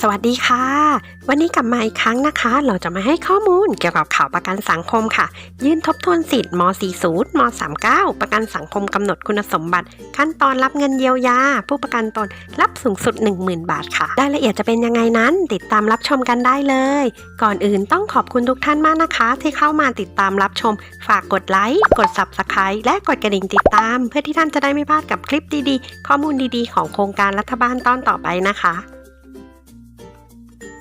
สวัสดีค่ะ วันนี้กลับมาอีกครั้งนะคะ เราจะมาให้ข้อมูลเกี่ยวกับข่าวประกันสังคมค่ะ ยื่นทบทวนสิทธิ์ม 40 ม 39 ประกันสังคมกำหนดคุณสมบัติ ขั้นตอนรับเงินเยียวยา ผู้ประกันตนรับสูงสุด 10,000 บาทค่ะรายละเอียดจะเป็นยังไงนั้น ติดตามรับชมกันได้เลย ก่อนอื่นต้องขอบคุณทุกท่านมากนะคะ ที่เข้ามาติดตามรับชม ฝากกดไลค์กด Subscribe และกดกระดิ่งติดตาม เพื่อที่ท่านจะได้ไม่พลาดกับคลิปดีๆ ข้อมูลดีๆ ของโครงการรัฐบาลตอนต่อไปนะคะ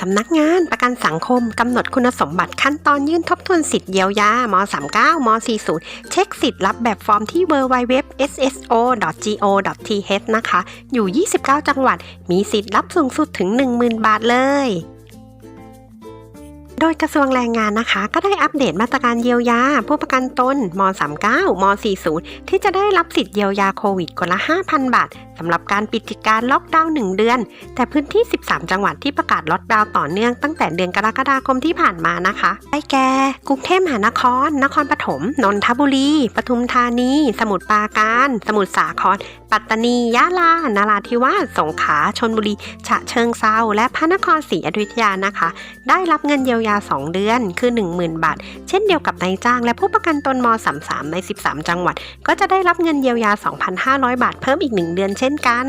สำนักงานประกันสังคมกำหนดคุณสมบัติขั้นตอนยื่นทบทวนสิทธิ์เยียวยา ม 39 ม 40 เช็คสิทธิ์รับแบบฟอร์มที่ www.sso.go.th นะคะ อยู่ 29 จังหวัด มีสิทธิ์รับสูงสุดถึง 10,000 บาทเลยโดยกระทรวงแรงงานนะคะ ก็ได้อัปเดตมาตรการเยียวยา ผู้ประกันตนม 39 ม 40 ที่จะได้รับสิทธิ์เยียวยาโควิดคนละ 5,000 บาท สำหรับการปิดกิจการล็อกดาวน์1เดือน แต่พื้นที่ 13 จังหวัดที่ประกาศล็อกดาวน์ต่อเนื่องตั้งแต่เดือนกรกฎาคมที่ผ่านมานะคะได้แก่กรุงเทพมหานคร นครปฐม นนทบุรี ปทุมธานี สมุทรปราการ สมุทรสาคร ปัตตานี ยะลา นาราธิวาส สงขลา ชนบุรี ฉะเชิงเซา และพระนครศรีอยุธยานะคะ ได้รับเงินเยียวยา 2 เดือน คือ 10,000 บาท เช่นเดียวกับนายจ้าง และผู้ประกันตนม 33 ใน 13 จังหวัด ก็จะได้รับเงินเยียวยา 2,500 บาท เพิ่มอีก 1 เดือนเช่นกัน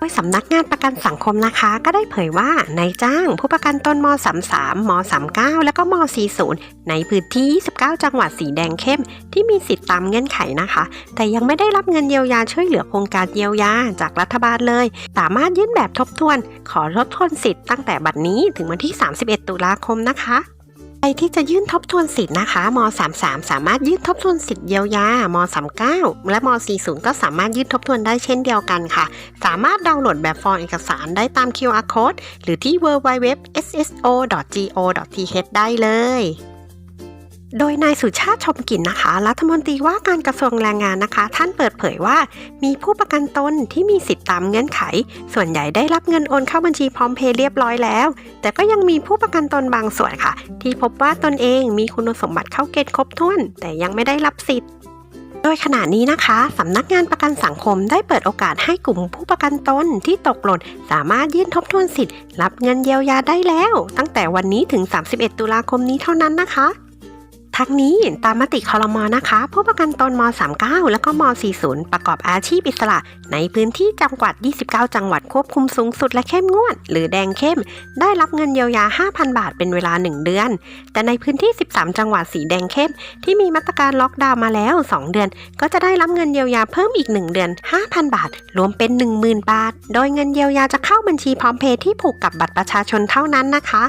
โดยสำนักงานประกันสังคมนะคะ ก็ได้เผยว่านายจ้าง ผู้ประกันตนม 33 ม 39 และก็ม 40 ในพื้นที่ 29 จังหวัดสีแดงเข้ม ที่มีสิทธิ์ตามเงื่อนไขนะคะ แต่ยังไม่ได้รับเงินเยียวยาช่วยเหลือโครงการเยียวยาจากรัฐบาลเลย สามารถยื่นแบบทบทวน ขอทบทวนสิทธิ์ตั้งแต่บัดนี้ถึงวันที่ 31 ตุลาคมนะคะ ใครที่จะยื่นทบทวนสิทธิ์นะคะม 33 สามารถยื่นทบทวนสิทธิ์เยียวยาม 39 และม 40 ก็สามารถยื่นทบทวนได้เช่นเดียวกันค่ะ สามารถดาวน์โหลดแบบฟอร์มเอกสารได้ตาม QR code หรือที่ www.sso.go.th ได้เลย โดยนายสุชาติชมกลิ่นนะคะ รัฐมนตรีว่าการกระทรวงแรงงานนะคะ ท่านเปิดเผยว่า มีผู้ประกันตนที่มีสิทธิ์ตามเงื่อนไข ส่วนใหญ่ได้รับเงินโอนเข้าบัญชีพร้อมเพย์เรียบร้อยแล้ว แต่ก็ยังมีผู้ประกันตนบางส่วนค่ะ ที่พบว่าตนเองมีคุณสมบัติเข้าเกณฑ์ครบถ้วน แต่ยังไม่ได้รับสิทธิ์โดยขณะนี้นะคะสำนักงานประกันสังคมได้เปิดโอกาสให้กลุ่มผู้ประกันตนที่ตกหล่นสามารถยื่นทบทวนสิทธิ์ รับเงินเยียวยาได้แล้ว ตั้งแต่วันนี้ถึง 31 ตุลาคมนี้เท่านั้นนะคะ ทั้งนี้ตามมติคอรมอนะคะ ผู้ประกันตนม 39 และก็ม 40 ประกอบอาชีพอิสระ ในพื้นที่จังหวัด 29 จังหวัดควบคุมสูงสุดและเข้มงวด หรือแดงเข้ม ได้รับเงินเยียวยา 5,000 บาทเป็นเวลา 1 เดือน แต่ในพื้นที่ 13 จังหวัดสีแดงเข้ม ที่มีมาตรการล็อกดาวน์มาแล้ว 2 เดือน ก็จะได้รับเงินเยียวยาเพิ่มอีก 1 เดือน 5,000 บาท รวมเป็น 10,000 บาท โดยเงินเยียวยาจะเข้าบัญชีพร้อมเพย์ที่ผูกกับบัตรประชาชนเท่านั้นนะคะ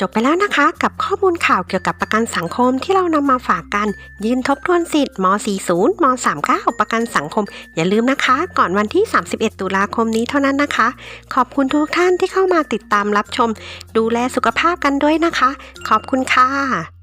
จบไปแล้วนะคะกับข้อมูลข่าวเกี่ยวกับประกันสังคมที่เรานำมาฝากกัน ยืนทบทวนสิทธิ์ม 40 ม 39 ประกันสังคม อย่าลืมนะคะ ก่อนวันที่ 31 ตุลาคมนี้เท่านั้นนะคะ ขอบคุณทุกท่านที่เข้ามาติดตามรับชม ดูแลสุขภาพกันด้วยนะคะ ขอบคุณค่ะ